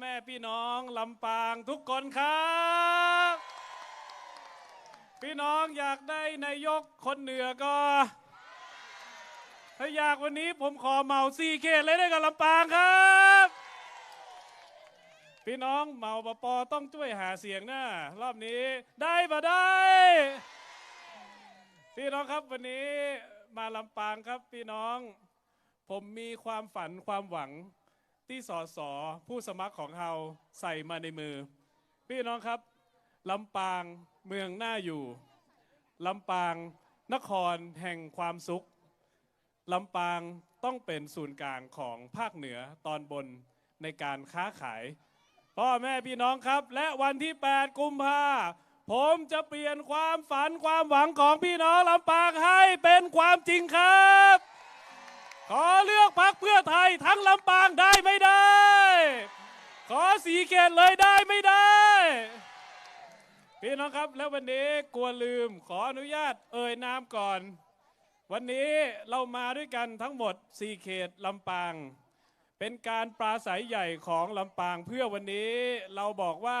แม่พี่น้องลำปางทุกคนครับ พี่น้องอยากได้นายกคนเหนือก็ ถ้าอยากวันนี้ผมขอเหมาสี่เขตเลยได้กับลำปางครับ พี่น้องเหมาปปอต้องช่วยหาเสียงนะรอบนี้ได้ปะได้ พี่น้องครับวันนี้มาลำปางครับพี่น้อง ผมมีความฝันความหวัง ที่สอสอผู้สมัครของเราใส่มาในมือ พี่น้องครับลำปางเมืองหน่าอยู่ลำปางนครแห่งความสุขลำปางต้องเป็นศูนย์กลางของภาคเหนือตอนบนในการค้าขาย พ่อแม่พี่น้องครับ และวันที่ 8 กุมภาผมจะเปลี่ยนความฝันความหวังของพี่น้องลำปางให้เป็นความจริงครับ ขอเลือกพักเพื่อไทยทั้งลำปางได้ไม่ได้ ขอสีเขตเลยได้ไม่ได้ พี่น้องครับแล้ววันนี้กลัวลืมขออนุญาตเอ่ยนามก่อน วันนี้เรามาด้วยกันทั้งหมด4เขตลำปาง เป็นการปราศัยใหญ่ของลำปางเพื่อวันนี้เราบอกว่า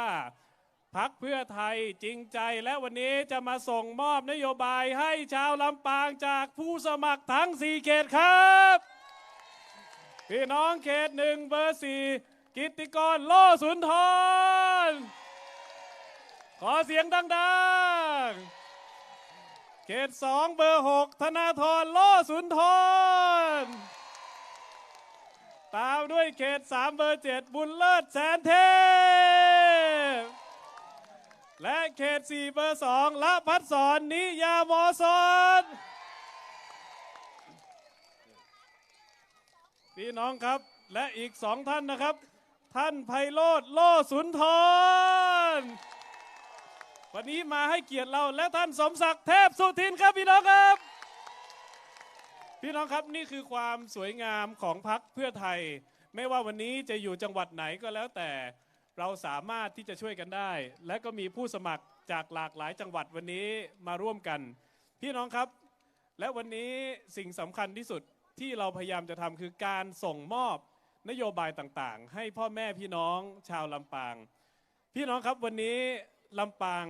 พักเพื่อไทยจริงใจและวันนี้จะมาส่งมอบนโยบายให้ชาวลำปางจากผู้สมัครทั้ง 4 เขตครับ พี่น้องเขตหนึ่งเบอร์สี่กิตติกรโลสุนทร ขอเสียงดังๆ เขตสองเบอร์หกธนาธรโลสุนทร ตามด้วยเขตสามเบอร์เจ็ดบุญเลิศแสนเทพ และเขตสี่เบอร์สองละพัดสอนนิยามอสนพี่น้องครับและอีกสองท่านนะครับ ท่านไพโรธโลสุนทร วันนี้มาให้เกียรติเราและท่านสมศักดิ์เทพสุทินครับพี่น้องครับ พี่น้องครับนี่คือความสวยงามของพักเพื่อไทย ไม่ว่าวันนี้จะอยู่จังหวัดไหนก็แล้วแต่ เราสามารถที่จะช่วยกันได้ และก็มีผู้สมัครจากหลากหลายจังหวัดวันนี้มาร่วมกัน พี่น้องครับ และวันนี้สิ่งสำคัญที่สุดที่เราพยายามจะทำคือการส่งมอบนโยบายต่างๆ ให้พ่อแม่พี่น้องชาวลำปาง พี่น้องครับวันนี้ลำปาง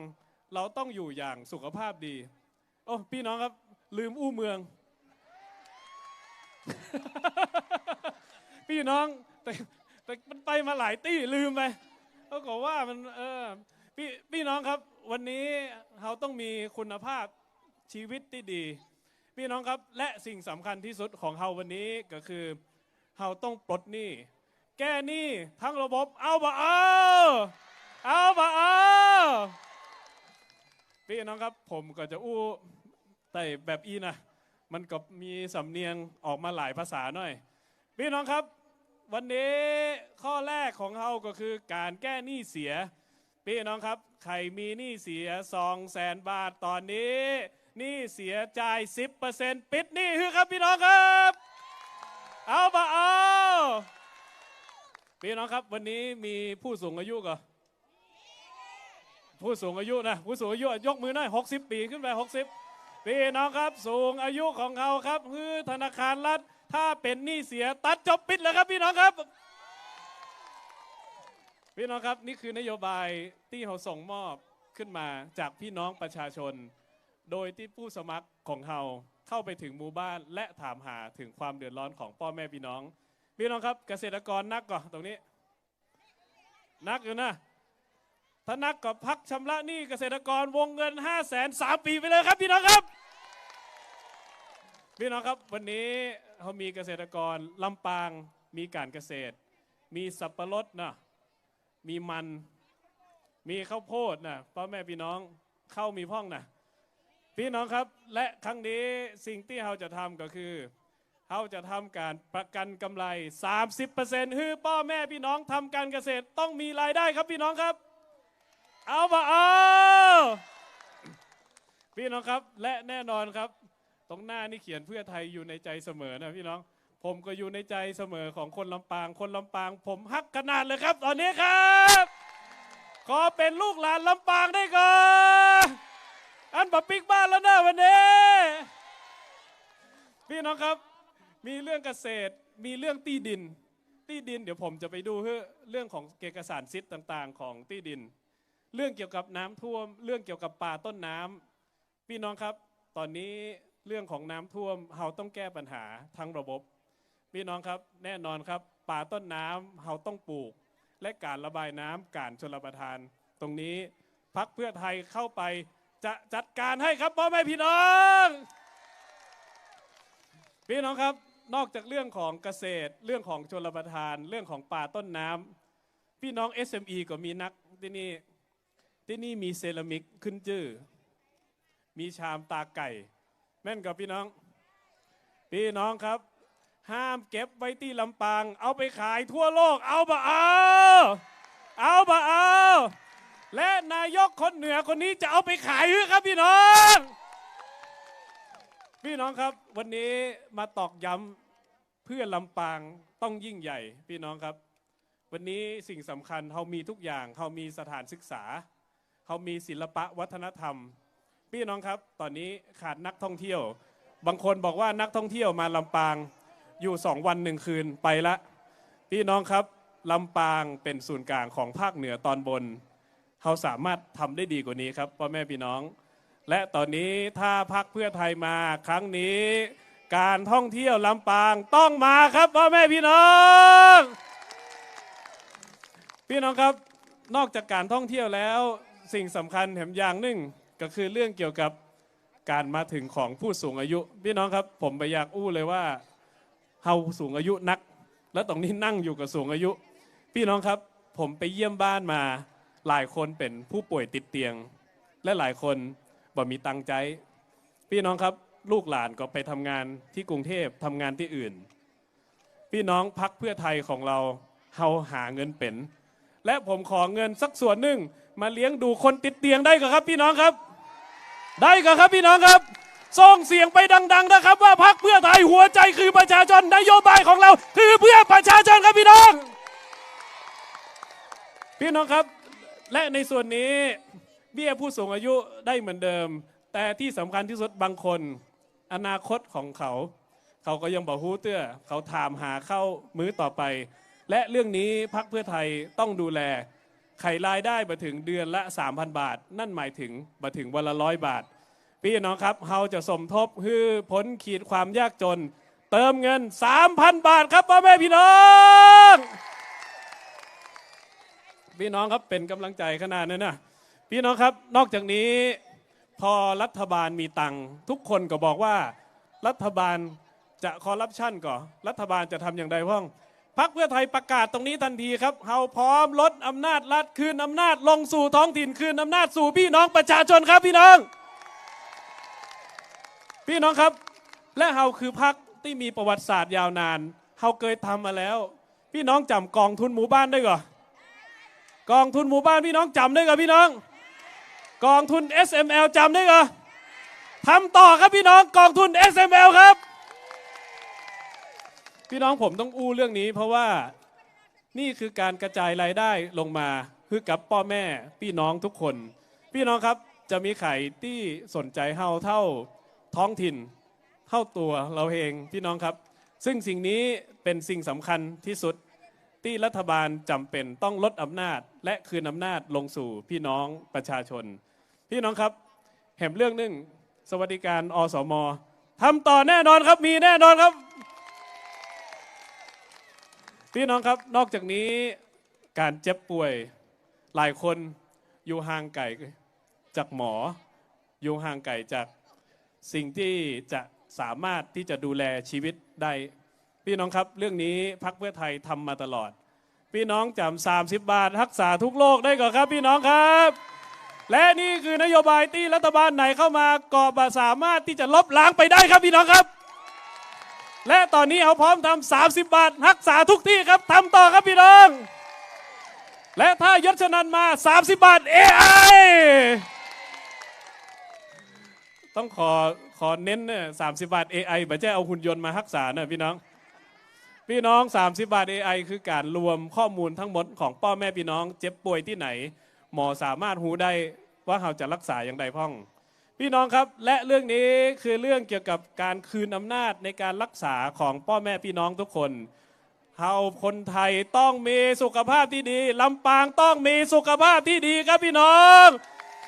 เราต้องอยู่อย่างสุขภาพดี โอ้พี่น้องครับลืมอู้เมือง พี่น้องแต่แต่มันไปมาหลายตี้ลืมไป เขาบอกว่ามันเออพี่พี่น้องครับวันนี้เราต้องมีคุณภาพชีวิตที่ดี พี่น้องครับและสิ่งสำคัญที่สุดของเราวันนี้ก็คือเราต้องปลดหนี้แก้หนี้ทั้งระบบเอาบ่เอาเอาบ่เอาพี่น้องครับผมก็จะอู้แต่แบบอีนะมันก็มีสำเนียงออกมาหลายภาษาหน่อย พี่น้องครับ วันนี้ข้อแรกของเราก็คือการแก้หนี้เสีย พี่น้องครับ ใครมีหนี้เสียสองแสนบาทตอนนี้หนี้เสียจ่าย 10%ปิดหนี้คือครับพี่น้องครับ เอาปะเอาพี่น้องครับวันนี้มีผู้สูงอายุก็ผู้สูงอายุนะผู้สูงอายุยกมือหน่อย60 ปีขึ้นไป 60 พี่น้องครับ สูงอายุของเขาครับคือธนาคารรัฐ ถ้าเป็นหนี้เสียตัดจบปิดเลยครับพี่น้องครับ พี่น้องครับนี่คือนโยบายที่เราส่งมอบขึ้นมาจากพี่น้องประชาชน โดยที่ผู้สมัครของเราเข้าไปถึงหมู่บ้าน และถามหาถึงความเดือดร้อนของพ่อแม่พี่น้อง พี่น้องครับเกษตรกรนักก่อนตรงนี้ นักอยู่นะถ้านักก็พักชำระหนี้เกษตรกรวงเงิน5 0 0แสนสามปีไปเลยครับพี่น้องครับ พี่น้องครับวันนี้เขามีเกษตรกรลำปางมีการเกษตร มีสับปะรดนะมีมัน มีข้าวโพดนะพ่อแม่พี่น้องเข้ามีพ่องนะพี่น้องครับและครั้งนี้สิ่งที่เราจะทำก็คือเราจะทำการประกันกำไร 30%คือพ่อแม่พี่น้องทำการเกษตรต้องมีรายได้ครับพี่น้องครับ เอาปะเอาพี่น้องครับและแน่นอนครับ ตรงหน้านี่เขียนเพื่อไทยอยู่ในใจเสมอนะพี่น้อง ผมก็อยู่ในใจเสมอของคนลำปาง คนลำปาง ผมฮักขนาดเลยครับ ตอนนี้ครับ ขอเป็นลูกหลานลำปางได้ก่อนอันปะปิกบ้านแล้วนะวันนี้ พี่น้องครับ มีเรื่องเกษตร มีเรื่องที่ดิน ที่ดินเดี๋ยวผมจะไปดูเรื่องของเอกสารสิทธิ์ต่างๆ ของที่ดิน เรื่องเกี่ยวกับน้ำท่วม เรื่องเกี่ยวกับป่าต้นน้ำพี่น้องครับ ตอนนี้ เรื่องของน้ำท่วมเราต้องแก้ปัญหาทั้งระบบ พี่น้องครับแน่นอนครับป่าต้นน้ำเราต้องปลูก และการระบายน้ำการชลประทาน ตรงนี้พักเพื่อไทยเข้าไปจะจัดการให้ครับพ่อแม่พี่น้อง พี่น้องครับนอกจากเรื่องของเกษตร เรื่องของชลประทาน เรื่องของป่าต้นน้ำพี่น้อง SME ก็มีนักที่นี่ที่นี่มีเซรามิกขึ้นจื้อมีชามตาไก่ แม่นกับพี่น้อง พี่น้องครับ ห้ามเก็บไว้ที่ลำปาง เอาไปขายทั่วโลก เอาปะเอา เอาปะเอา และนายกคนเหนือคนนี้จะเอาไปขายหรือครับพี่น้อง พี่น้องครับ วันนี้มาตอกย้ำเพื่อลำปางต้องยิ่งใหญ่ พี่น้องครับ วันนี้สิ่งสำคัญเขามีทุกอย่างเขามีสถานศึกษาเขามีศิลปะวัฒนธรรม พี่น้องครับ ตอนนี้ขาดนักท่องเที่ยว บางคนบอกว่านักท่องเที่ยวมาลำปาง อยู่สองวันหนึ่งคืนไปละ พี่น้องครับลำปางเป็นศูนย์กลางของภาคเหนือตอนบนเขาสามารถทำได้ดีกว่านี้ครับพ่อแม่พี่น้อง และตอนนี้ถ้าพักเพื่อไทยมาครั้งนี้ การท่องเที่ยวลำปางต้องมาครับพ่อแม่พี่น้อง พี่น้องครับนอกจากการท่องเที่ยวแล้วสิ่งสำคัญแถมอย่างหนึ่ง ก็คือเรื่องเกี่ยวกับการมาถึงของผู้สูงอายุ พี่น้องครับผมไปอยากอู้เลยว่าเฮาสูงอายุนัก แล้วตรงนี้นั่งอยู่กับสูงอายุ พี่น้องครับผมไปเยี่ยมบ้านมาหลายคนเป็นผู้ป่วยติดเตียง และหลายคนบ่มีตังใจ พี่น้องครับลูกหลานก็ไปทำงานที่กรุงเทพทำงานที่อื่น พี่น้องพักเพื่อไทยของเราเฮาหาเงินเป็น และผมขอเงินสักส่วนหนึ่งมาเลี้ยงดูคนติดเตียงได้ก็ครับ พี่น้องครับ ได้ก็ครับพี่น้องครับส่งเสียงไปดัง ๆ นะครับ ว่าพักเพื่อไทยหัวใจคือประชาชนนโยบายของเรา คือเพื่อประชาชนครับพี่น้อง พี่น้องครับ และในส่วนนี้เบี้ยผู้สูงอายุได้เหมือนเดิม แต่ที่สำคัญที่สุดบางคน อนาคตของเขา เขาก็ยังบอกฮู้เตื้อเขาถามหาเข้ามื้อต่อไป และเรื่องนี้พักเพื่อไทยต้องดูแล ไขรายได้มาถึงเดือนละ 3,000 บาท นั่นหมายถึงมาถึงวันละร้อยบาท พี่น้องครับเราจะสมทบฮือพ้นขีดความยากจน เติมเงิน 3,000 บาทครับพ่อแม่พี่น้อง พี่น้องครับเป็นกำลังใจขนาดนั้นนะพี่น้องครับนอกจากนี้พอรัฐบาลมีตังค์ทุกคนก็บอกว่า รัฐบาลจะคอร์รัปชันก่อนรัฐบาลจะทำอย่างไรพ้อง พักเพื่อไทยประกาศตรงนี้ทันทีครับเราพร้อมลดอำนาจรัฐคืนอำนาจลงสู่ท้องถิ่นคืนอำนาจสู่พี่น้องประชาชนครับพี่น้อง พี่น้องครับ และเฮาคือพักที่มีประวัติศาสตร์ยาวนานเฮาเคยทำมาแล้ว พี่น้องจำกองทุนหมู่บ้านได้ก่อกองทุนหมู่บ้านพี่น้องจำได้ก่อพี่น้อง กองทุน SML จำได้ก่อทำต่อครับพี่น้องกองทุน SML ครับ พี่น้องผมต้องอู้เรื่องนี้ เพราะว่านี่คือการกระจายรายได้ลงมาคือกับพ่อแม่พี่น้องทุกคน พี่น้องครับจะมีไข่ที่สนใจเฮาเท่าท้องถิ่นเท่าตัวเราเองพี่น้องครับ ซึ่งสิ่งนี้เป็นสิ่งสำคัญที่สุดที่รัฐบาลจำเป็นต้องลดอำนาจ และคืนอำนาจลงสู่พี่น้องประชาชน พี่น้องครับแหมเรื่องหนึ่งสวัสดิการอสมทำต่อแน่นอนครับมีแน่นอนครับ พี่น้องครับนอกจากนี้การเจ็บป่วยหลายคนอยู่ห่างไกลจากหมอ อยู่ห่างไกลจากสิ่งที่จะสามารถที่จะดูแลชีวิตได้ พี่น้องครับ เรื่องนี้พักเพื่อไทยทำมาตลอด พี่น้องจำสามสิบบาทรักษาทุกโรคได้ก่อนครับ พี่น้องครับ และนี่คือนโยบายที่รัฐบาลไหนเข้ามาก็บสามารถที่จะลบล้างไปได้ครับพี่น้องครับ และตอนนี้เอาพร้อมทำสามสิบบาทรักษาทุกที่ครับทำต่อครับพี่น้อง และถ้ายศชนันมา 30 บาท AI ต้องขอขอเน้นเนี่ยสามสิบาท AI ไม่ใช่เอาหุ่นยนต์มารักษานะพี่น้อง พี่น้อง 30 บาท AI คือการรวมข้อมูลทั้งหมดของพ่อแม่พี่น้อง เจ็บป่วยที่ไหน หมอสามารถหูได้ว่าเราจะรักษาอย่างไรพ่อง พี่น้องครับและเรื่องนี้คือเรื่องเกี่ยวกับการคืนอำนาจในการรักษาของพ่อแม่พี่น้องทุกคนเฮาคนไทยต้องมีสุขภาพที่ดีลำปางต้องมีสุขภาพที่ดีครับพี่น้อง